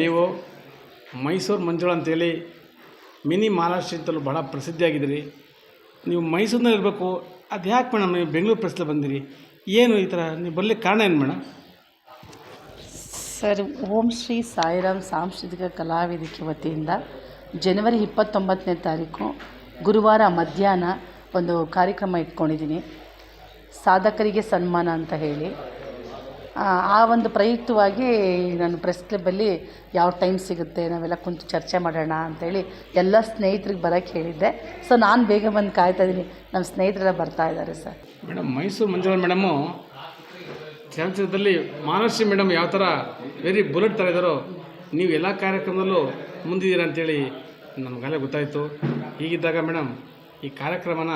ನೀವು ಮೈಸೂರು ಮಂಜುಳಾ ಅಂತೇಳಿ ಮಿನಿ ಮಹಾರಾಷ್ಟ್ರ ಅಂತಲೂ ಭಾಳ ಪ್ರಸಿದ್ಧಿಯಾಗಿದ್ದೀರಿ. ನೀವು ಮೈಸೂರಿನಲ್ಲಿ ಇರಬೇಕು ಅದು ಯಾಕೆ ಮೇಡಮ್ ನೀವು ಬೆಂಗಳೂರು ಪ್ರೆಸ್ಲಿ ಬಂದಿರಿ? ಏನು ಈ ಥರ ನೀವು ಬರಲಿಕ್ಕೆ ಕಾರಣ ಏನು ಮೇಡಮ್? ಸರ್, ಓಂ ಶ್ರೀ ಸಾಯಿರಾಮ್ ಸಾಂಸ್ಕೃತಿಕ ಕಲಾವೇದಿಕೆ ವತಿಯಿಂದ ಜನವರಿ ಇಪ್ಪತ್ತೊಂಬತ್ತನೇ ತಾರೀಕು ಗುರುವಾರ ಮಧ್ಯಾಹ್ನ ಒಂದು ಕಾರ್ಯಕ್ರಮ ಇಟ್ಕೊಂಡಿದ್ದೀನಿ. ಸಾಧಕರಿಗೆ ಸನ್ಮಾನ ಅಂತ ಹೇಳಿ. ಆ, ಒಂದು ಪ್ರಯುಕ್ತವಾಗಿ ನಾನು ಪ್ರೆಸ್ ಕ್ಲಬ್ಬಲ್ಲಿ ಯಾವ ಟೈಮ್ ಸಿಗುತ್ತೆ ನಾವೆಲ್ಲ ಕುಂತು ಚರ್ಚೆ ಮಾಡೋಣ ಅಂತೇಳಿ ಎಲ್ಲ ಸ್ನೇಹಿತರಿಗೆ ಬರೋಕ್ಕೆ ಹೇಳಿದ್ದೆ. ಸೊ ನಾನು ಬೇಗ ಬಂದು ಕಾಯ್ತಾ ಇದ್ದೀನಿ ನಮ್ಮ ಸ್ನೇಹಿತರೆಲ್ಲ ಬರ್ತಾ ಇದ್ದಾರೆ sir madam Mysuru Manjula madam ಚಲನಚಿತ್ರದಲ್ಲಿ Manasi madam ಯಾವ ಥರ ವೆರಿ ಬುಲೆಟ್ ಥರ ಇದ್ದಾರೋ ನೀವು ಎಲ್ಲ ಕಾರ್ಯಕ್ರಮದಲ್ಲೂ ಮುಂದಿದ್ದೀರಾ ಅಂತೇಳಿ ನಮಗೆಲ್ಲ ಗೊತ್ತಾಯಿತು. ಹೀಗಿದ್ದಾಗ ಮೇಡಮ್ ಈ ಕಾರ್ಯಕ್ರಮನ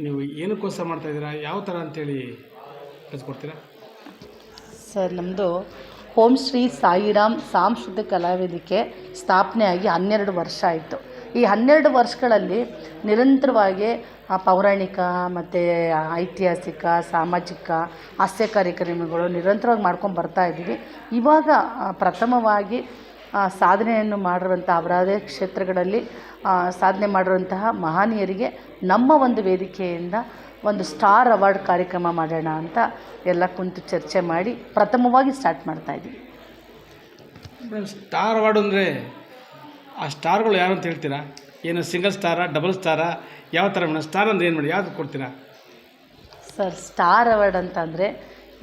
ನೀವು ಏನಕ್ಕೋಸ್ಕರ ಮಾಡ್ತಾಯಿದ್ದೀರಾ ಯಾವ ಥರ ಅಂತೇಳಿ ಕಳಿಸ್ಕೊಡ್ತೀರಾ ಸರ್ ನಮ್ಮದು ಹೋಮ್ ಶ್ರೀ ಸಾಯಿರಾಮ್ ಸಾಂಸ್ಕೃತಿಕ ಕಲಾವೇದಿಕೆ ಸ್ಥಾಪನೆಯಾಗಿ ಹನ್ನೆರಡು ವರ್ಷ ಆಯಿತು. ಈ ಹನ್ನೆರಡು ವರ್ಷಗಳಲ್ಲಿ ನಿರಂತರವಾಗಿ ಪೌರಾಣಿಕ ಮತ್ತು ಐತಿಹಾಸಿಕ, ಸಾಮಾಜಿಕ, ಹಾಸ್ಯ ಕಾರ್ಯಕ್ರಮಗಳು ನಿರಂತರವಾಗಿ ಮಾಡ್ಕೊಂಡು ಬರ್ತಾ ಇದ್ದೀವಿ. ಇವಾಗ ಪ್ರಥಮವಾಗಿ ಸಾಧನೆಯನ್ನು ಮಾಡಿರುವಂಥ ಅವರದೇ ಕ್ಷೇತ್ರಗಳಲ್ಲಿ ಸಾಧನೆ ಮಾಡಿರುವಂತಹ ಮಹನೀಯರಿಗೆ ನಮ್ಮ ಒಂದು ವೇದಿಕೆಯಿಂದ ಒಂದು ಸ್ಟಾರ್ ಅವಾರ್ಡ್ ಕಾರ್ಯಕ್ರಮ ಮಾಡೋಣ ಅಂತ ಎಲ್ಲ ಕುಂತು ಚರ್ಚೆ ಮಾಡಿ ಪ್ರಥಮವಾಗಿ ಸ್ಟಾರ್ಟ್ ಮಾಡ್ತಾ ಇದ್ದೀವಿ. ಮೇಡಮ್ ಸ್ಟಾರ್ ಅವಾರ್ಡ್ ಅಂದರೆ ಆ ಸ್ಟಾರ್ಗಳು ಯಾರು ಅಂತ ಹೇಳ್ತೀರಾ? ಏನು ಸಿಂಗಲ್ ಸ್ಟಾರಾ ಡಬಲ್ ಸ್ಟಾರಾ? ಯಾವ ಥರ ಮೇಡಮ್? ಸ್ಟಾರ್ ಅಂದರೆ ಏನು ಮಾಡಿ ಯಾವ್ದು ಕೊಡ್ತೀರಾ? ಸರ್ ಸ್ಟಾರ್ ಅವಾರ್ಡ್ ಅಂತಂದರೆ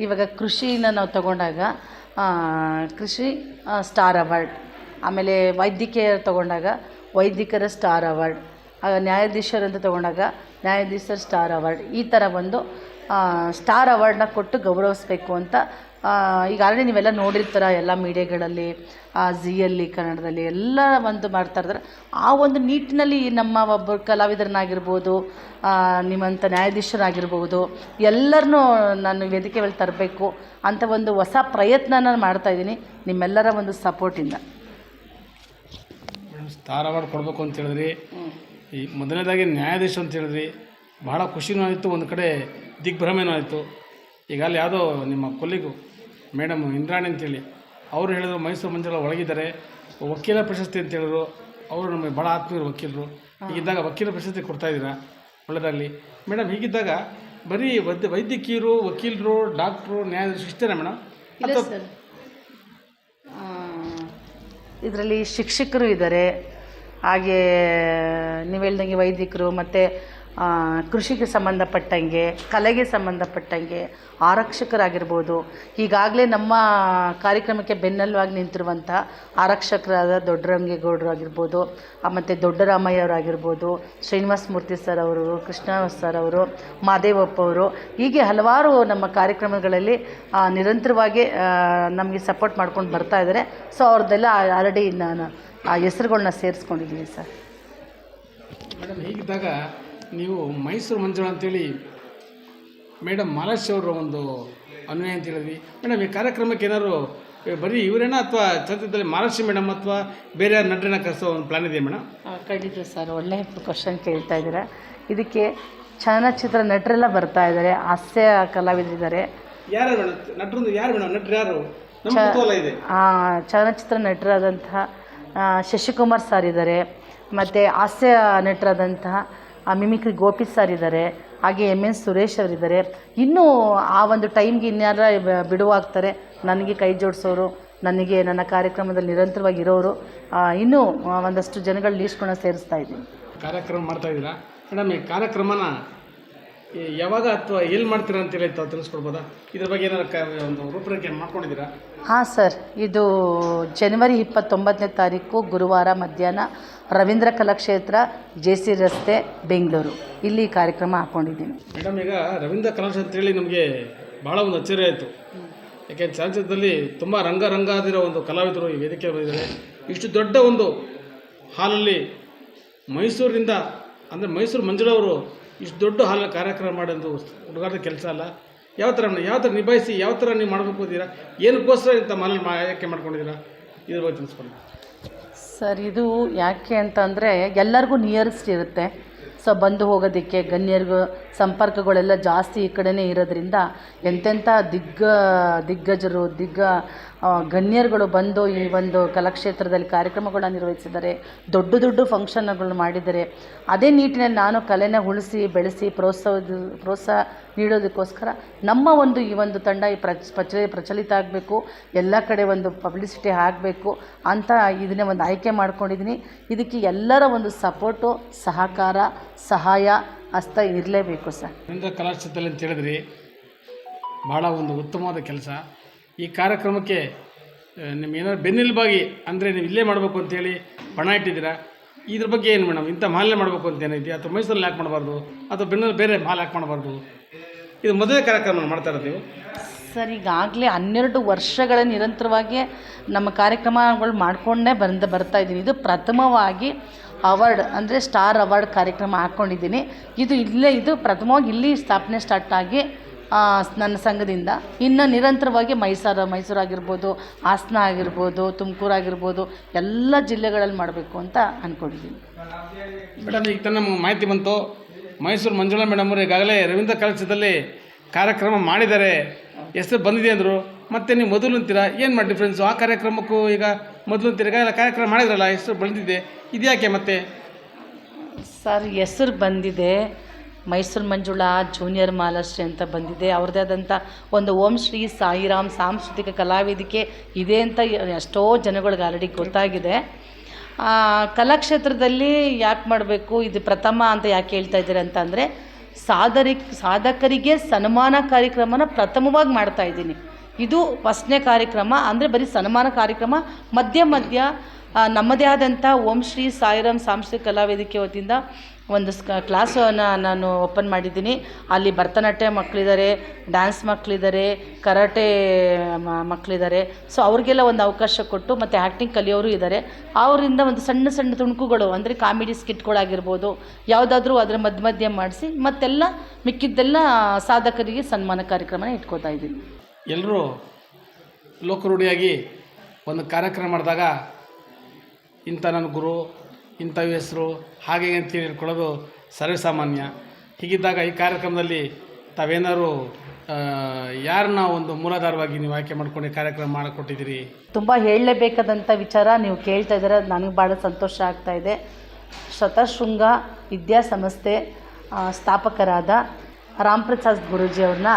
ಇವಾಗ ಕೃಷಿನ ನಾವು ತಗೊಂಡಾಗ ಕೃಷಿ ಸ್ಟಾರ್ ಅವಾರ್ಡ್ ಆಮೇಲೆ ವೈದ್ಯಕೀಯ ತಗೊಂಡಾಗ ವೈದಿಕರ ಸ್ಟಾರ್ ಅವಾರ್ಡ್ ಆಗ ನ್ಯಾಯಾಧೀಶರು ಅಂತ ತಗೊಂಡಾಗ ನ್ಯಾಯಾಧೀಶರ ಸ್ಟಾರ್ ಅವಾರ್ಡ್ ಈ ಥರ ಒಂದು ಸ್ಟಾರ್ ಅವಾರ್ಡ್ನ ಕೊಟ್ಟು ಗೌರವಿಸ್ಬೇಕು ಅಂತ ಈಗ ಆಲ್ರೆಡಿ ನೀವೆಲ್ಲ ನೋಡಿರ್ತೀರ ಎಲ್ಲ ಮೀಡಿಯಾಗಳಲ್ಲಿ ಝಿಯಲ್ಲಿ ಕನ್ನಡದಲ್ಲಿ ಎಲ್ಲ ಒಂದು ಮಾಡ್ತಾ ಇರ್ತಾರೆ. ಆ ಒಂದು ನಿಟ್ಟಿನಲ್ಲಿ ನಮ್ಮ ಒಬ್ಬ ಕಲಾವಿದರನ್ನಾಗಿರ್ಬೋದು ನಿಮ್ಮಂಥ ನ್ಯಾಯಾಧೀಶರಾಗಿರ್ಬೋದು ಎಲ್ಲರನ್ನೂ ನಾನು ವೇದಿಕೆ ಮೇಲೆ ತರಬೇಕು ಅಂತ ಒಂದು ಹೊಸ ಪ್ರಯತ್ನ ನಾನು ಮಾಡ್ತಾಯಿದ್ದೀನಿ ನಿಮ್ಮೆಲ್ಲರ ಒಂದು ಸಪೋರ್ಟಿಂದ ಸ್ಟಾರ್ ಅವಾರ್ಡ್ ಕೊಡಬೇಕು ಅಂತ ಹೇಳಿದ್ರಿ. ಈ ಮೊದಲನೇದಾಗಿ ನ್ಯಾಯಾಧೀಶ ಅಂತ ಹೇಳಿದ್ರಿ ಭಾಳ ಖುಷಿನೂ ಆಯಿತು ಒಂದು ಕಡೆ ದಿಗ್ಭ್ರಮೆನೂ ಆಯಿತು. ಈಗ ಅಲ್ಲಿ ಯಾವುದೋ ನಿಮ್ಮ ಕೊಲ್ಲಿಗು ಮೇಡಮ್ ಇಂದ್ರಾಣಿ ಅಂತೇಳಿ ಅವರು ಹೇಳಿದ್ರು ಮೈಸೂರು ಮಂಜುಳ ಒಳಗಿದ್ದಾರೆ ವಕೀಲ ಪ್ರಶಸ್ತಿ ಅಂತ ಹೇಳಿದ್ರು ಅವರು ನಮಗೆ ಭಾಳ ಆತ್ಮೀಯರು ವಕೀಲರು. ಹೀಗಿದ್ದಾಗ ವಕೀಲ ಪ್ರಶಸ್ತಿ ಕೊಡ್ತಾ ಇದ್ದೀರಾ? ಒಳ್ಳೆಯದಾಗಲಿ ಮೇಡಮ್ ಹೀಗಿದ್ದಾಗ ಬರೀ ವೈದ್ಯ ವೈದ್ಯಕೀಯರು ವಕೀಲರು ಡಾಕ್ಟ್ರು ನ್ಯಾಯಾಧೀಶರು ಇಷ್ಟೇನಾ ಮೇಡಮ್ ಇದರಲ್ಲಿ ಶಿಕ್ಷಕರು ಇದ್ದಾರೆ ಹಾಗೇ ನೀವು ಹೇಳ್ದಂಗೆ ವೈದಿಕರು ಮತ್ತು ಕೃಷಿಗೆ ಸಂಬಂಧಪಟ್ಟಂಗೆ, ಕಲೆಗೆ ಸಂಬಂಧಪಟ್ಟಂಗೆ ಆರಕ್ಷಕರಾಗಿರ್ಬೋದು. ಈಗಾಗಲೇ ನಮ್ಮ ಕಾರ್ಯಕ್ರಮಕ್ಕೆ ಬೆನ್ನೆಲುವಾಗಿ ನಿಂತಿರುವಂಥ ಆರಕ್ಷಕರಾದ ದೊಡ್ಡರಂಗೇಗೌಡರು ಆಗಿರ್ಬೋದು ಮತ್ತು ದೊಡ್ಡರಾಮಯ್ಯ ಅವರಾಗಿರ್ಬೋದು ಶ್ರೀನಿವಾಸ ಮೂರ್ತಿ ಸರ್ ಅವರು ಕೃಷ್ಣ ಸರ್ ಅವರು, ಮಾದೇವಪ್ಪ ಅವರು, ಹೀಗೆ ಹಲವಾರು ನಮ್ಮ ಕಾರ್ಯಕ್ರಮಗಳಲ್ಲಿ ನಿರಂತರವಾಗಿ ನಮಗೆ ಸಪೋರ್ಟ್ ಮಾಡ್ಕೊಂಡು ಬರ್ತಾ ಇದ್ದಾರೆ. ಸೊ ಅವ್ರದ್ದೆಲ್ಲ ಆಲ್ರೆಡಿ ನಾನು ಆ ಹೆಸರುಗಳನ್ನ ಸೇರಿಸ್ಕೊಂಡಿದ್ದೀನಿ ಸರ್. ಮೇಡಮ್, ಹೀಗಿದ್ದಾಗ ನೀವು ಮೈಸೂರು ಮಂಜುಳ ಅಂತೇಳಿ ಮೇಡಮ್ ಮಾಲಾಶ್ ಅವರ ಒಂದು ಅನ್ವಯ ಅಂತ ಹೇಳಿದ್ವಿ. ಮೇಡಮ್ ಈ ಕಾರ್ಯಕ್ರಮಕ್ಕೆ ಏನಾದ್ರು ಬರೀ ಇವರೇನಾ ಅಥವಾ ಚಲನಚಿತ್ರದಲ್ಲಿ ಮಹಾರಾಷ್ಟ್ರ ಮೇಡಮ್ ಅಥವಾ ಬೇರೆ ಯಾರು ನಟರನ್ನ ಕರೆಸೋ ಒಂದು ಪ್ಲಾನ್ ಇದೆಯಾ ಮೇಡಮ್? ಖಂಡಿತ ಸರ್ ಒಳ್ಳೆಯ ಕ್ವಶನ್ ಕೇಳ್ತಾ ಇದ್ದೀರಾ. ಇದಕ್ಕೆ ಚಲನಚಿತ್ರ ನಟರೆಲ್ಲ ಬರ್ತಾ ಇದ್ದಾರೆ ಹಾಸ್ಯ ಕಲಾವಿದರಿದ್ದಾರೆ. ಯಾರು ಮೇಡಮ್ ನಟರೊಂದು ಯಾರು ಮೇಡಮ್ ನಟರು ಯಾರು? ಇದೆ. ಚಲನಚಿತ್ರ ನಟರಾದಂತಹ ಶಶಿಕುಮಾರ್ ಸರ್ ಇದ್ದಾರೆ ಮತ್ತು ಹಾಸ್ಯ ನಟರಾದಂತಹ ಮಿಮಿಕ್ರಿ ಗೋಪಿ ಸರ್ ಇದ್ದಾರೆ ಹಾಗೆ ಎಂ ಎನ್ ಸುರೇಶ್ ಅವರಿದ್ದಾರೆ ಇನ್ನೂ ಆ ಒಂದು ಟೈಮ್ಗೆ ಇನ್ಯಾರ ಬಿಡುವಾಗ್ತಾರೆ ನನಗೆ ಕೈ ಜೋಡಿಸೋರು ನನಗೆ ನನ್ನ ಕಾರ್ಯಕ್ರಮದಲ್ಲಿ ನಿರಂತರವಾಗಿ ಇರೋರು ಆ, ಇನ್ನೂ ಆ, ಒಂದಷ್ಟು ಜನಗಳ ಲೀಸ್ಟ್ಗಳನ್ನ ಸೇರಿಸ್ತಾ ಇದ್ದೀನಿ. ಕಾರ್ಯಕ್ರಮ ಮಾಡ್ತಾ ಇದ್ದೀರಾ? ಮೇಡಮ್ ಈ ಕಾರ್ಯಕ್ರಮನ ಯಾವಾಗ ಅಥವಾ ಎಲ್ಲಿ ಮಾಡ್ತೀರಾ ಅಂತೇಳಿ ತಾವು ತಿಳಿಸ್ಕೊಡ್ಬೋದಾ? ಇದ್ರ ಬಗ್ಗೆ ಏನಾದ್ರು ಕ ಒಂದು ರೂಪರೇಖೆ ಮಾಡ್ಕೊಂಡಿದ್ದೀರಾ? ಹಾಂ ಸರ್. ಇದು ಜನವರಿ ಇಪ್ಪತ್ತೊಂಬತ್ತನೇ ತಾರೀಕು ಗುರುವಾರ ಮಧ್ಯಾಹ್ನ ರವೀಂದ್ರ ಕಲಾಕ್ಷೇತ್ರ ಜೆ ಸಿ ರಸ್ತೆ ಬೆಂಗಳೂರು. ಇಲ್ಲಿ ಕಾರ್ಯಕ್ರಮ ಹಾಕ್ಕೊಂಡಿದ್ದೀನಿ ಮೇಡಮ್ ಈಗ ರವೀಂದ್ರ ಕಲಾಕ್ಷೇತ್ರ ಅಂತೇಳಿ ನಮಗೆ ಭಾಳ ಒಂದು ಅಚ್ಚರಿ ಆಯಿತು. ಯಾಕೆಂದ್ರೆ ಚಲನಚಿತ್ರದಲ್ಲಿ ತುಂಬ ರಂಗರಂಗಾದಿರೋ ಒಂದು ಕಲಾವಿದರು ಈ ವೇದಿಕೆ ಬಂದಿದ್ದಾರೆ ಇಷ್ಟು ದೊಡ್ಡ ಒಂದು ಹಾಲಲ್ಲಿ ಮೈಸೂರಿನಿಂದ ಅಂದರೆ ಮೈಸೂರು ಮಂಜುಳವರು ಇಷ್ಟು ದೊಡ್ಡ ಹಾಲಲ್ಲಿ ಕಾರ್ಯಕ್ರಮ ಮಾಡೋದು ಹುಡುಗರ ಕೆಲಸ ಅಲ್ಲ. ಯಾವ ಥರ ಯಾವ ಥರ ನಿಭಾಯಿಸಿ, ಯಾವ ಥರ ನೀವು ಅಂತೀರಾ? ಏನಕ್ಕೋಸ್ಕರ ಇಂಥ ಮನೇಲಿ ಮಾ ಆಯ್ಕೆ ಮಾಡ್ಕೊಂಡಿದ್ದೀರಾ? ಇದ್ರ ಬಗ್ಗೆ ತಿಳಿಸ್ಕೊಂಡು. ಸರ್, ಇದು ಯಾಕೆ ಅಂತಂದರೆ ಎಲ್ಲರಿಗೂ ನಿಯರೆಸ್ಟ್ ಇರುತ್ತೆ. ಸೊ ಬಂದು ಹೋಗೋದಕ್ಕೆ ಗಣ್ಯರಿಗೂ ಸಂಪರ್ಕಗಳೆಲ್ಲ ಜಾಸ್ತಿ ಈ ಕಡೆನೇ ಇರೋದ್ರಿಂದ ಎಂತೆಂಥ ದಿಗ್ಗ, ದಿಗ್ಗಜರು, ದಿಗ್ಗ ಗಣ್ಯರುಗಳು ಬಂದು ಈ ಒಂದು ಕಲಾಕ್ಷೇತ್ರದಲ್ಲಿ ಕಾರ್ಯಕ್ರಮಗಳನ್ನು ನಿರ್ವಹಿಸಿದ್ದಾರೆ, ದೊಡ್ಡ ದೊಡ್ಡ ಫಂಕ್ಷನ್ಗಳು ಮಾಡಿದ್ದಾರೆ. ಅದೇ ನಿಟ್ಟಿನಲ್ಲಿ ನಾನು ಕಲೆನ ಉಳಿಸಿ, ಬೆಳೆಸಿ ಪ್ರೋತ್ಸಾಹ ಪ್ರೋತ್ಸಾಹ ನೀಡೋದಕ್ಕೋಸ್ಕರ ನಮ್ಮ ಒಂದು ಈ ಒಂದು ತಂಡ ಈ ಪ್ರಚ ಪ್ರಚ, ಪ್ರಚಲಿತ ಆಗಬೇಕು, ಎಲ್ಲ ಕಡೆ ಒಂದು ಪಬ್ಲಿಸಿಟಿ ಆಗಬೇಕು ಅಂತ ಇದನ್ನೇ ಒಂದು ಆಯ್ಕೆ ಮಾಡ್ಕೊಂಡಿದ್ದೀನಿ. ಇದಕ್ಕೆ ಎಲ್ಲರ ಒಂದು ಸಪೋರ್ಟು ಸಹಕಾರ, ಸಹಾಯ ಹಸ್ತ ಇರಲೇಬೇಕು ಸರ್. ರವೀಂದ್ರ ಕಲಾಕ್ಷೇತ್ರದಲ್ಲಿ ಅಂತ ಹೇಳಿದ್ರಿ, ಭಾಳ ಒಂದು ಉತ್ತಮವಾದ ಕೆಲಸ. ಈ ಕಾರ್ಯಕ್ರಮಕ್ಕೆ ನಿಮ್ಗೆ ಏನಾದ್ರು ಬೆನ್ನೆಲುಬಾಗಿ ಅಂದರೆ ನೀವು ಇಲ್ಲೇ ಮಾಡಬೇಕು ಅಂತೇಳಿ ಪಣ ಇಟ್ಟಿದ್ದೀರಾ? ಇದ್ರ ಬಗ್ಗೆ ಏನು ಮೇಡಮ್? ಇಂಥ ಮಾಲೆ ಮಾಡಬೇಕು ಅಂತ ಏನೈತಿ ಅಥವಾ ಮೈಸೂರಲ್ಲಿ ಯಾಕೆ ಮಾಡಬಾರ್ದು? ಅಥವಾ ಬೆನ್ನಲ್ಲಿ ಬೇರೆ ಮಾಲ್ ಯಾಕೆ ಮಾಡಬಾರ್ದು? ಇದು ಮದುವೆ ಕಾರ್ಯಕ್ರಮ ಮಾಡ್ತಾ ಇರೋದು ನೀವು? ಸರ್, ಈಗಾಗಲೇ ಹನ್ನೆರಡು ವರ್ಷಗಳ ನಿರಂತರವಾಗಿ ನಮ್ಮ ಕಾರ್ಯಕ್ರಮಗಳು ಮಾಡಿಕೊಂಡೇ ಬಂದು ಬರ್ತಾ ಇದ್ದೀನಿ. ಇದು ಪ್ರಥಮವಾಗಿ ಅವಾರ್ಡ್, ಅಂದರೆ ಸ್ಟಾರ್ ಅವಾರ್ಡ್ ಕಾರ್ಯಕ್ರಮ ಹಾಕ್ಕೊಂಡಿದ್ದೀನಿ ಇದು ಇಲ್ಲೇ ಇದು ಪ್ರಥಮವಾಗಿ ಇಲ್ಲಿ ಸ್ಥಾಪನೆ ಸ್ಟಾರ್ಟ್ ಆಗಿ ನನ್ನ ಸಂಘದಿಂದ. ಇನ್ನು ನಿರಂತರವಾಗಿ ಮೈಸೂರು ಮೈಸೂರು ಆಗಿರ್ಬೋದು ಹಾಸನ ಆಗಿರ್ಬೋದು ತುಮಕೂರು ಆಗಿರ್ಬೋದು ಎಲ್ಲ ಜಿಲ್ಲೆಗಳಲ್ಲಿ ಮಾಡಬೇಕು ಅಂತ ಅಂದ್ಕೊಂಡಿದ್ದೀನಿ ಮೇಡಮ್ ಈಗ ತನ್ನ ಮಾಹಿತಿ ಬಂತು. ಮೈಸೂರು ಮಂಜುಳಾ ಮೇಡಮ್ ಅವರು ಈಗಾಗಲೇ ರವೀಂದ್ರ ಕಲಶದಲ್ಲಿ ಕಾರ್ಯಕ್ರಮ ಮಾಡಿದ್ದಾರೆ. ಹೆಸರು ಬಂದಿದೆ ಅಂದರು. ಮತ್ತೆ ನೀವು ಮೊದಲು ಅಂತೀರಾ? ಏನು ಮಾಡಿ ಡಿಫ್ರೆನ್ಸು ಆ ಕಾರ್ಯಕ್ರಮಕ್ಕೂ ಈಗ ಮೊದಲು ಅಂತೀರ? ಎಲ್ಲ ಕಾರ್ಯಕ್ರಮ ಮಾಡಿದ್ರಲ್ಲ ಹೆಸರು ಬಂದಿದೆ. ಇದ್ಯಾಕೆ ಮತ್ತೆ? ಸರ್ ಹೆಸರು ಬಂದಿದೆ. ಮೈಸೂರು ಮಂಜುಳಾ ಜೂನಿಯರ್ ಮಾಲಾಶ್ರೀ ಅಂತ ಬಂದಿದೆ. ಅವ್ರದ್ದೇ ಆದಂಥ ಒಂದು ಓಂ ಶ್ರೀ ಸಾಯಿರಾಮ್ ಸಾಂಸ್ಕೃತಿಕ ಕಲಾವೇದಿಕೆ ಇದೆ ಅಂತ ಎಷ್ಟೋ ಜನಗಳಿಗೆ ಆಲ್ರೆಡಿ ಗೊತ್ತಾಗಿದೆ. ಕಲಾಕ್ಷೇತ್ರದಲ್ಲಿ ಯಾಕೆ ಮಾಡಬೇಕು? ಇದು ಪ್ರಥಮ ಅಂತ ಯಾಕೆ ಹೇಳ್ತಾ ಇದ್ದಾರೆ ಅಂತ ಅಂದರೆ ಸಾಧರಿ ಸಾಧಕರಿಗೆ ಸನ್ಮಾನ ಕಾರ್ಯಕ್ರಮನ ಪ್ರಥಮವಾಗಿ ಮಾಡ್ತಾ ಇದ್ದೀನಿ. ಇದು ಫಸ್ಟ್ನೇ ಕಾರ್ಯಕ್ರಮ ಅಂದರೆ ಬರೀ ಸನ್ಮಾನ ಕಾರ್ಯಕ್ರಮ. ಮಧ್ಯ ಮಧ್ಯ ನಮ್ಮದೇ ಆದಂಥ ಓಂ ಶ್ರೀ ಸಾಯಿರಾಮ್ ಸಾಂಸ್ಕೃತಿಕ ಕಲಾವೇದಿಕೆ ವತಿಯಿಂದ ಒಂದು ಸ್ಕ, ಕ್ಲಾಸನ್ನು ನಾನು ಓಪನ್ ಮಾಡಿದ್ದೀನಿ. ಅಲ್ಲಿ ಭರತನಾಟ್ಯ ಮಕ್ಕಳಿದ್ದಾರೆ ಡ್ಯಾನ್ಸ್ ಮಕ್ಕಳಿದ್ದಾರೆ ಕರಾಟೆ ಮಕ್ಕಳಿದ್ದಾರೆ ಸೊ ಅವ್ರಿಗೆಲ್ಲ ಒಂದು ಅವಕಾಶ ಕೊಟ್ಟು ಮತ್ತು ಆ್ಯಕ್ಟಿಂಗ್ ಕಲಿಯೋರು ಇದ್ದಾರೆ ಅವರಿಂದ ಒಂದು ಸಣ್ಣ ಸಣ್ಣ ತುಣುಕುಗಳು, ಅಂದರೆ ಕಾಮಿಡಿ ಸ್ಕಿಟ್ಗಳಾಗಿರ್ಬೋದು ಯಾವುದಾದ್ರೂ ಅದರ ಮಧ್ಯ ಮಧ್ಯೆ ಮಾಡಿಸಿ, ಮತ್ತೆಲ್ಲ ಮಿಕ್ಕಿದ್ದೆಲ್ಲ ಸಾಧಕರಿಗೆ ಸನ್ಮಾನ ಕಾರ್ಯಕ್ರಮನ ಇಟ್ಕೋತಾ ಇದ್ದೀನಿ. ಎಲ್ಲರೂ ಲೋಕರೂಢಿಯಾಗಿ ಒಂದು ಕಾರ್ಯಕ್ರಮ ಮಾಡಿದಾಗ ಇಂಥ ನನ್ನ ಗುರು ಇಂಥ ಹೆಸರು ಹಾಗೆ ಅಂತೇಳಿ ಹೇಳ್ಕೊಳ್ಳೋದು ಸರ್ವೇಸಾಮಾನ್ಯ. ಹೀಗಿದ್ದಾಗ ಈ ಕಾರ್ಯಕ್ರಮದಲ್ಲಿ ತಾವೇನಾದ್ರು ಯಾರನ್ನ ಒಂದು ಮೂಲಾಧಾರವಾಗಿ ನೀವು ಆಯ್ಕೆ ಮಾಡ್ಕೊಂಡು ಕಾರ್ಯಕ್ರಮ ಮಾಡಿಕೊಟ್ಟಿದ್ದೀರಿ? ತುಂಬ ಹೇಳಲೇಬೇಕಾದಂಥ ವಿಚಾರ ನೀವು ಕೇಳ್ತಾ ಇದ್ದೀರ ನನಗೆ ಭಾಳ ಸಂತೋಷ ಆಗ್ತಾ ಇದೆ. ಶತಶೃಂಗ ವಿದ್ಯಾಸಂಸ್ಥೆ ಸ್ಥಾಪಕರಾದ ರಾಮ್ ಪ್ರಸಾದ್ ಗುರೂಜಿ ಅವ್ರನ್ನ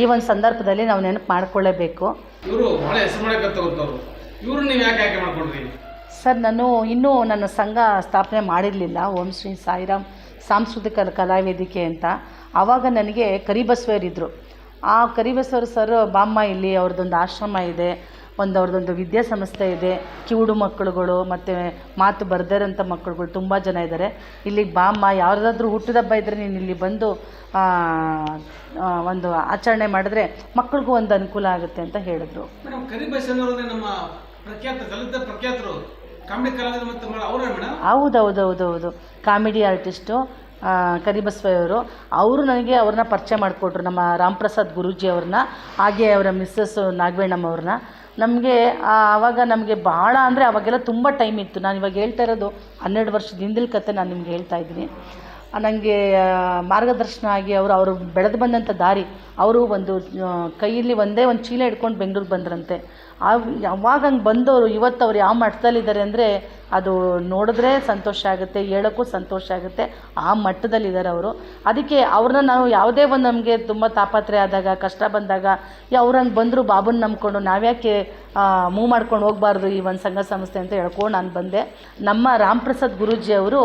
ಈ ಒಂದು ಸಂದರ್ಭದಲ್ಲಿ ನಾವು ನೆನಪು ಮಾಡ್ಕೊಳ್ಳೇಬೇಕು. ಇವರು ಭಾಳ ಹೆಸರು ಮಾಡಕ್ಕಂತವ್ರು ಇವರು ನೀವು ಯಾಕೆ ಆಯ್ಕೆ ಮಾಡ್ಕೊಂಡ್ರಿ? ಸರ್, ನಾನು ಇನ್ನೂ ನನ್ನ ಸಂಘ ಸ್ಥಾಪನೆ ಮಾಡಿರಲಿಲ್ಲ. ಓಂ ಶ್ರೀ ಸಾಯಿರಾಮ್ ಸಾಂಸ್ಕೃತಿಕ ಕಲಾವೇದಿಕೆ ಅಂತ. ಆವಾಗ ನನಗೆ ಕರಿಬಸವರಿದ್ದರು ಆ ಕರಿಬಸವರು ಸರ್ ಬಾಮ್ಮ ಇಲ್ಲಿ ಅವ್ರದ್ದೊಂದು ಆಶ್ರಮ ಇದೆ, ಒಂದು ಅವ್ರದ್ದೊಂದು ವಿದ್ಯಾಸಂಸ್ಥೆ ಇದೆ. ಕಿವುಡು ಮಕ್ಕಳುಗಳು ಮತ್ತು ಮಾತು ಬರ್ದಿರೋಂಥ ಮಕ್ಕಳುಗಳು ತುಂಬ ಜನ ಇದ್ದಾರೆ ಇಲ್ಲಿಗೆ ಬಾಮ್ಮ ಯಾವುದಾದ್ರೂ ಹುಟ್ಟಿದಬ್ಬ ಇದ್ದರೆ ನೀನು ಇಲ್ಲಿ ಬಂದು ಒಂದು ಆಚರಣೆ ಮಾಡಿದ್ರೆ ಮಕ್ಕಳಿಗೂ ಒಂದು ಅನುಕೂಲ ಆಗುತ್ತೆ ಅಂತ ಹೇಳಿದ್ರು. ಪ್ರಖ್ಯಾತ ಪ್ರಖ್ಯಾತರು ಹೌದೌದೌದೌದು. ಕಾಮಿಡಿ ಆರ್ಟಿಸ್ಟು ಕರಿಬಸವಯ್ಯವರು ಅವರು. ನನಗೆ ಅವ್ರನ್ನ ಪರಿಚಯ ಮಾಡಿಕೊಟ್ರು, ನಮ್ಮ ರಾಮ್ ಪ್ರಸಾದ್ ಗುರೂಜಿ ಅವ್ರನ್ನ, ಹಾಗೆ ಅವರ ಮಿಸ್ಸಸ್ ನಾಗವೇಣಮ್ಮ ಅವ್ರನ್ನ. ನಮಗೆ ಆವಾಗ ನಮಗೆ ಭಾಳ ಅಂದರೆ ಅವಾಗೆಲ್ಲ ತುಂಬ ಟೈಮ್ ಇತ್ತು. ನಾನು ಇವಾಗ ಹೇಳ್ತಾ ಇರೋದು ಹನ್ನೆರಡು ವರ್ಷದ ಹಿಂದಿನ ಕತೆ ನಾನು ನಿಮ್ಗೆ ಹೇಳ್ತಾ ಇದ್ದೀನಿ. ನನಗೆ ಮಾರ್ಗದರ್ಶನ ಆಗಿ ಅವರು ಅವರು ಬೆಳೆದು ಬಂದಂಥ ದಾರಿ, ಅವರು ಒಂದು ಕೈಯಲ್ಲಿ ಒಂದೇ ಒಂದು ಚೀಲ ಹಿಡ್ಕೊಂಡು ಬೆಂಗ್ಳೂರಿಗೆ ಬಂದ್ರಂತೆ. ಆ ಯಾವಾಗ ಹಂಗೆ ಬಂದವರು ಇವತ್ತು ಅವ್ರು ಯಾವ ಮಟ್ಟದಲ್ಲಿದ್ದಾರೆ ಅಂದರೆ, ಅದು ನೋಡಿದ್ರೆ ಸಂತೋಷ ಆಗುತ್ತೆ, ಹೇಳೋಕ್ಕೂ ಸಂತೋಷ ಆಗುತ್ತೆ, ಆ ಮಟ್ಟದಲ್ಲಿದ್ದಾರೆ ಅವರು. ಅದಕ್ಕೆ ಅವ್ರನ್ನ ನಾವು ಯಾವುದೇ ಒಂದು ನಮಗೆ ತುಂಬ ತಾಪತ್ರೆ ಆದಾಗ, ಕಷ್ಟ ಬಂದಾಗ ಅವ್ರು ಹಂಗೆ ಬಂದರು, ಬಾಬುನ ನಂಬ್ಕೊಂಡು ನಾವ್ಯಾಕೆ ಮೂವ್ ಮಾಡ್ಕೊಂಡು ಹೋಗಬಾರ್ದು ಈ ಒಂದು ಸಂಘ ಸಂಸ್ಥೆ? ಅಂತ ಹೇಳ್ಕೊಂಡು ನಾನು ಬಂದೆ. ನಮ್ಮ ರಾಮ್ ಪ್ರಸಾದ್ ಗುರೂಜಿ ಅವರು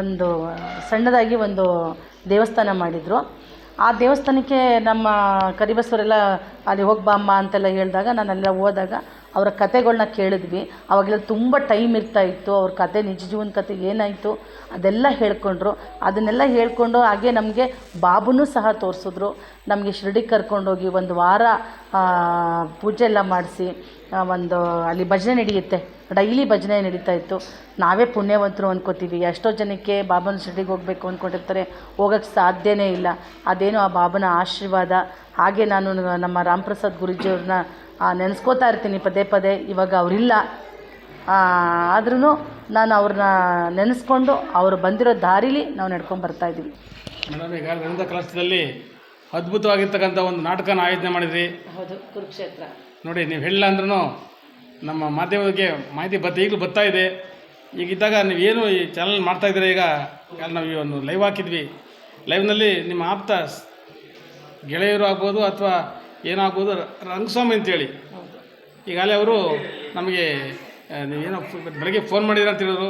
ಒಂದು ಸಣ್ಣದಾಗಿ ಒಂದು ದೇವಸ್ಥಾನ ಮಾಡಿದರು. ಆ ದೇವಸ್ಥಾನಕ್ಕೆ ನಮ್ಮ ಕರಿಬಸವರೆಲ್ಲ ಅಲ್ಲಿ ಹೋಗಿ ಬಾಮ್ಮ ಅಂತೆಲ್ಲ ಹೇಳಿದಾಗ ನಾನು ಅಲ್ಲೆಲ್ಲ ಹೋದಾಗ ಅವರ ಕತೆಗಳನ್ನ ಕೇಳಿದ್ವಿ. ಅವಾಗೆಲ್ಲ ತುಂಬ ಟೈಮ್ ಇರ್ತಾ ಇತ್ತು. ಅವ್ರ ಕತೆ, ನಿಜ ಜೀವನ ಕತೆ ಏನಾಯಿತು ಅದೆಲ್ಲ ಹೇಳ್ಕೊಂಡ್ರು. ಅದನ್ನೆಲ್ಲ ಹೇಳ್ಕೊಂಡು ಹಾಗೆ ನಮಗೆ ಬಾಬುನೂ ಸಹ ತೋರಿಸಿದ್ರು. ನಮಗೆ ಶಿರ್ಡಿಗೆ ಕರ್ಕೊಂಡೋಗಿ ಒಂದು ವಾರ ಪೂಜೆ ಎಲ್ಲ ಮಾಡಿಸಿ ಒಂದು ಅಲ್ಲಿ ಭಜನೆ ನಡೆಯುತ್ತೆ. ಡೈಲಿ ಭಜನೆ ನಡೀತಾ ಇತ್ತು. ನಾವೇ ಪುಣ್ಯವಂತರು ಅಂದ್ಕೋತೀವಿ ಎಷ್ಟೋ ಜನಕ್ಕೆ ಬಾಬನ ಶಿರ್ಡಿಗೆ ಹೋಗಬೇಕು ಅಂದ್ಕೊಂಡಿರ್ತಾರೆ ಹೋಗೋಕ್ಕೆ ಸಾಧ್ಯನೇ ಇಲ್ಲ. ಅದೇನೋ ಆ ಬಾಬನ ಆಶೀರ್ವಾದ. ಹಾಗೆ ನಾನು ನಮ್ಮ ರಾಮ್ ಪ್ರಸಾದ್ ಗುರೂಜಿಯವ್ರನ್ನ ನೆನೆಸ್ಕೋತಾ ಇರ್ತೀನಿ ಪದೇ ಪದೇ ಇವಾಗ ಅವರಿಲ್ಲ. ಆದ್ರೂ ನಾನು ಅವ್ರನ್ನ ನೆನೆಸ್ಕೊಂಡು ಅವರು ಬಂದಿರೋ ದಾರಿಲಿ ನಾವು ನಡ್ಕೊಂಡು ಬರ್ತಾ ಇದ್ದೀವಿ. ಮೇಡಮ್ ಈಗ ಅದ್ಭುತವಾಗಿರ್ತಕ್ಕಂಥ ಒಂದು ನಾಟಕನ ಆಯೋಜನೆ ಮಾಡಿದ್ರಿ. ಹೌದು ಕುರುಕ್ಷೇತ್ರ. ನೋಡಿ ನೀವು ಹೇಳಿಲ್ಲ ಅಂದ್ರೂ ನಮ್ಮ ಮಾಧ್ಯಮಕ್ಕೆ ಮಾಹಿತಿ ಬತ್ತ ಈಗಲೂ ಬರ್ತಾ ಇದೆ. ಈಗಿದ್ದಾಗ ನೀವು ಏನು ಈ ಚಾನಲ್ ಮಾಡ್ತಾ ಇದ್ದೀರಾ ಈಗ? ಈಗ ನಾವು ಈ ಒಂದು ಲೈವ್ ಹಾಕಿದ್ವಿ. ಲೈವ್ನಲ್ಲಿ ನಿಮ್ಮ ಆಪ್ತ ಸ್- ಗೆಳೆಯರು ಆಗ್ಬೋದು ಅಥವಾ ಏನಾಗ್ಬೋದು? ರಂಗಸ್ವಾಮಿ ಅಂತೇಳಿ. ಈಗಾಗಲೇ ಅವರು ನಮಗೆ ಏನೋ ಬೆಳಗ್ಗೆ ಫೋನ್ ಮಾಡಿದ್ರ ಅಂತ ಹೇಳಿದ್ರು.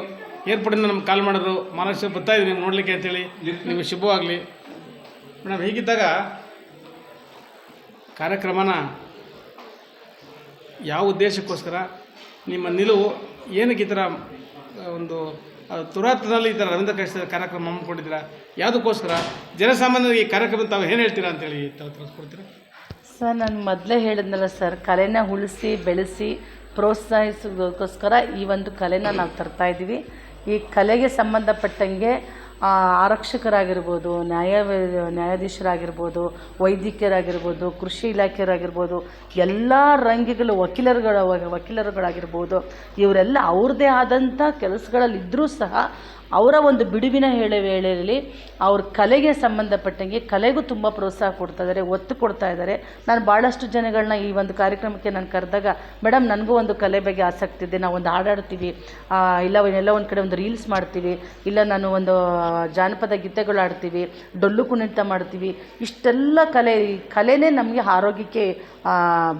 ಏರ್ಪೋರ್ಟಿಂದ ನಮ್ಗೆ ಕಾಲ್ ಮಾಡಿದ್ರು. ಮಹಾರಾಷ್ಟ್ರ ಬರ್ತಾ ನಿಮ್ಗೆ ನೋಡಲಿಕ್ಕೆ ಅಂತೇಳಿ. ನಿಮಗೆ ಶುಭವಾಗಲಿ. ಮೇಡಮ್, ಹೀಗಿದ್ದಾಗ ಕಾರ್ಯಕ್ರಮನ ಯಾವ ಉದ್ದೇಶಕ್ಕೋಸ್ಕರ ನಿಮ್ಮ ನಿಲುವು ಏನಕ್ಕೆ ಈ ಥರ ಒಂದು ತುರಾತದಲ್ಲಿ ಈ ಥರ ರವೀಂದ್ರ ಕೃಷ್ಣ ಕಾರ್ಯಕ್ರಮ ಹಮ್ಮಿಕೊಂಡಿದ್ದೀರಾ? ಯಾವುದಕ್ಕೋಸ್ಕರ? ಜನಸಾಮಾನ್ಯರಿಗೆ ಈ ಕಾರ್ಯಕ್ರಮ ತಾವು ಏನು ಹೇಳ್ತೀರಾ ಅಂತೇಳಿ ತಾವು ತಿಳಿಸ್ಕೊಡ್ತೀರಾ? ಸರ್ ನಾನು ಮೊದಲೇ ಹೇಳಿದ್ನಲ್ಲ ಸರ್, ಕಲೆನ ಉಳಿಸಿ, ಬೆಳೆಸಿ ಪ್ರೋತ್ಸಾಹಿಸೋದಕ್ಕೋಸ್ಕರ ಈ ಒಂದು ಕಲೆನ ನಾವು ತರ್ತಾ ಇದ್ದೀವಿ. ಈ ಕಲೆಗೆ ಸಂಬಂಧಪಟ್ಟಂಗೆ ಆರಕ್ಷಕರಾಗಿರ್ಬೋದು, ನ್ಯಾಯ, ನ್ಯಾಯಾಧೀಶರಾಗಿರ್ಬೋದು, ವೈದ್ಯಕೀಯರಾಗಿರ್ಬೋದು, ಕೃಷಿ ಇಲಾಖೆಯರಾಗಿರ್ಬೋದು, ಎಲ್ಲ ರಂಗಿಗಳು ವಕೀಲರುಗಳ, ವಕೀಲರುಗಳಾಗಿರ್ಬೋದು, ಇವರೆಲ್ಲ ಅವ್ರದ್ದೇ ಆದಂಥ ಕೆಲಸಗಳಲ್ಲಿದ್ದರೂ ಸಹ ಅವರ ಒಂದು ಬಿಡುವಿನ ಹೇಳ ವೇಳೆಯಲ್ಲಿ ಅವ್ರ ಕಲೆಗೆ ಸಂಬಂಧಪಟ್ಟಂಗೆ ಕಲೆಗೂ ತುಂಬ ಪ್ರೋತ್ಸಾಹ ಕೊಡ್ತಾ ಇದ್ದಾರೆ, ಒತ್ತು ಕೊಡ್ತಾ ಇದ್ದಾರೆ. ನಾನು ಭಾಳಷ್ಟು ಜನಗಳನ್ನ ಈ ಒಂದು ಕಾರ್ಯಕ್ರಮಕ್ಕೆ ನಾನು ಕರೆದಾಗ ಮೇಡಮ್ ನನಗೂ ಒಂದು ಕಲೆ ಬಗ್ಗೆ ಆಸಕ್ತಿ ಇದೆ ನಾವು ಒಂದು ಹಾಡಾಡ್ತೀವಿ ಇಲ್ಲ ಎಲ್ಲ ಒಂದು ಕಡೆ ಒಂದು ರೀಲ್ಸ್ ಮಾಡ್ತೀವಿ. ಇಲ್ಲ, ನಾನು ಒಂದು ಜಾನಪದ ಗೀತೆಗಳು ಆಡ್ತೀವಿ ಡೊಳ್ಳು ಕುಣಿತ ಮಾಡ್ತೀವಿ. ಇಷ್ಟೆಲ್ಲ ಕಲೆ ಕಲೆನೇ ನಮಗೆ ಆರೋಗ್ಯಕ್ಕೆ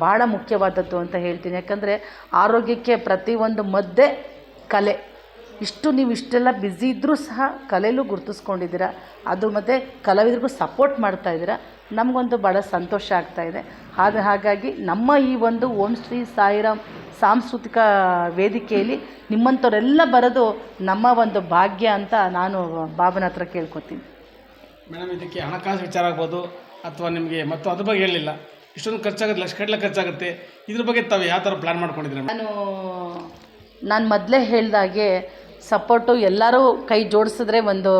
ಭಾಳ ಮುಖ್ಯವಾದದ್ದು ಅಂತ ಹೇಳ್ತೀನಿ. ಯಾಕಂದರೆ ಆರೋಗ್ಯಕ್ಕೆ ಪ್ರತಿಯೊಂದು ಮದ್ದೇ ಕಲೆ. ಇಷ್ಟು ನೀವು ಇಷ್ಟೆಲ್ಲ ಬ್ಯುಸಿ ಇದ್ದರೂ ಸಹ ಕಲೆಯಲ್ಲೂ ಗುರುತಿಸ್ಕೊಂಡಿದ್ದೀರಾ. ಅದು ಮತ್ತು ಕಲಾವಿದರಿಗೂ ಸಪೋರ್ಟ್ ಮಾಡ್ತಾ ಇದ್ದೀರಾ. ನಮಗೊಂದು ಭಾಳ ಸಂತೋಷ ಆಗ್ತಾ ಇದೆ. ಹಾಗೆ ಹಾಗಾಗಿ ನಮ್ಮ ಈ ಒಂದು ಓಂ ಶ್ರೀ ಸಾಯಿರಾಮ್ ಸಾಂಸ್ಕೃತಿಕ ವೇದಿಕೆಯಲ್ಲಿ ನಿಮ್ಮಂಥವರೆಲ್ಲ ಬರೋದು ನಮ್ಮ ಒಂದು ಭಾಗ್ಯ ಅಂತ ನಾನು ಬಾಬನ ಹತ್ರ ಕೇಳ್ಕೊತೀನಿ. ಮೇಡಮ್ ಇದಕ್ಕೆ ಹಣಕಾಸು ವಿಚಾರ ಆಗ್ಬೋದು ಅಥವಾ ನಿಮಗೆ ಮತ್ತು ಅದ್ರ ಬಗ್ಗೆ ಹೇಳಿಲ್ಲ. ಇಷ್ಟೊಂದು ಖರ್ಚಾಗುತ್ತೆ ಲಕ್ಷ ಕಡಲೆ ಖರ್ಚಾಗುತ್ತೆ. ಇದ್ರ ಬಗ್ಗೆ ತಾವು ಯಾವ ಥರ ಪ್ಲ್ಯಾನ್ ಮಾಡ್ಕೊಂಡಿದ್ದೀರಾ ನಾನು ನಾನು ಮೊದಲೇ ಹೇಳ್ದಾಗೆ ಸಪೋರ್ಟು ಎಲ್ಲರೂ ಕೈ ಜೋಡಿಸಿದ್ರೆ ಒಂದು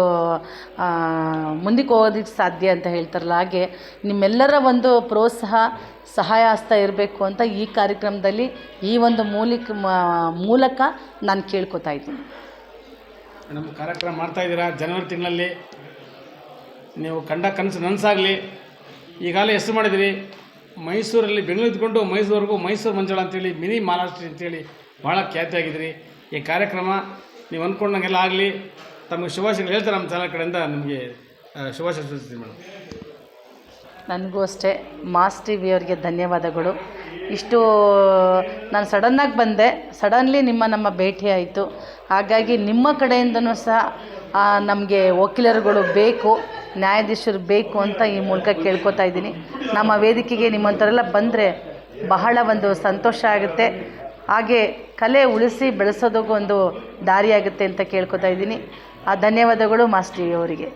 ಮುಂದಕ್ಕೆ ಹೋಗೋದಕ್ಕೆ ಸಾಧ್ಯ ಅಂತ ಹೇಳ್ತಾರಲ್ಲ. ಹಾಗೆ ನಿಮ್ಮೆಲ್ಲರ ಒಂದು ಪ್ರೋತ್ಸಾಹ ಸಹಾಯ ಹಸ್ತ ಇರಬೇಕು ಅಂತ ಈ ಕಾರ್ಯಕ್ರಮದಲ್ಲಿ ಈ ಒಂದು ಮೂಲಿಕ ಮೂಲಕ ನಾನು ಕೇಳ್ಕೊತಾ ಇದ್ದೀನಿ. ನಮ್ಮ ಕಾರ್ಯಕ್ರಮ ಮಾಡ್ತಾ ಇದ್ದೀರಾ? ಜನವರಿ ತಿಂಗಳಲ್ಲಿ ನೀವು ಕಂಡ ಕನಸು ನನಸಾಗಲಿ. ಈಗಾಗಲೇ ಹೆಸರು ಮಾಡಿದಿರಿ ಮೈಸೂರಲ್ಲಿ ಬೆಂಗಳೂರು ಇದ್ಕೊಂಡು ಮೈಸೂರಿಗೂ ಮೈಸೂರು ಮಂಜಳ ಅಂತೇಳಿ, ಮಿನಿ ಮಹಾರಾಷ್ಟ್ರ ಅಂತೇಳಿ ಭಾಳ ಖ್ಯಾತಿಯಾಗಿದ್ದೀರಿ. ಈ ಕಾರ್ಯಕ್ರಮ ನೀವು ಅಂದ್ಕೊಂಡಂಗೆಲ್ಲ ಆಗಲಿ, ತಮಗೆ ಶುಭಾಶಯಗಳು ಹೇಳ್ತಾರೆ ನಮ್ಮ ಚಾನಲ್ ಕಡೆಯಿಂದ, ನಿಮಗೆ ಶುಭಾಶಯ ಸೂಚಿಸ್ತೀನಿ ಮೇಡಮ್. ನನಗೂ ಅಷ್ಟೇ, ಮಾಸ್ ಟಿ ವಿಯವರಿಗೆ ಧನ್ಯವಾದಗಳು. ಇಷ್ಟು, ನಾನು ಸಡನ್ನಾಗಿ ಬಂದೆ ಸಡನ್ಲಿ ನಿಮ್ಮ ನಮ್ಮ ಭೇಟಿ ಆಯಿತು. ಹಾಗಾಗಿ ನಿಮ್ಮ ಕಡೆಯಿಂದನೂ ಸಹ ನಮಗೆ ವಕೀಲರುಗಳು ಬೇಕು, ನ್ಯಾಯಾಧೀಶರು ಬೇಕು ಅಂತ ಈ ಮೂಲಕ ಕೇಳ್ಕೊತಾ ಇದ್ದೀನಿ. ನಮ್ಮ ವೇದಿಕೆಗೆ ನಿಮ್ಮಂಥವರೆಲ್ಲ ಬಂದರೆ ಬಹಳ ಒಂದು ಸಂತೋಷ ಆಗುತ್ತೆ. ಹಾಗೆ ಕಲೆ ಉಳಿಸಿ ಬೆಳೆಸೋದಕ್ಕೂ ಒಂದು ದಾರಿಯಾಗುತ್ತೆ ಅಂತ ಕೇಳ್ಕೊತಾ ಇದ್ದೀನಿ. ಆ ಧನ್ಯವಾದಗಳು ಮಾಸ್ಟ್ರಿ ಟಿ ವಿಯವರಿಗೆ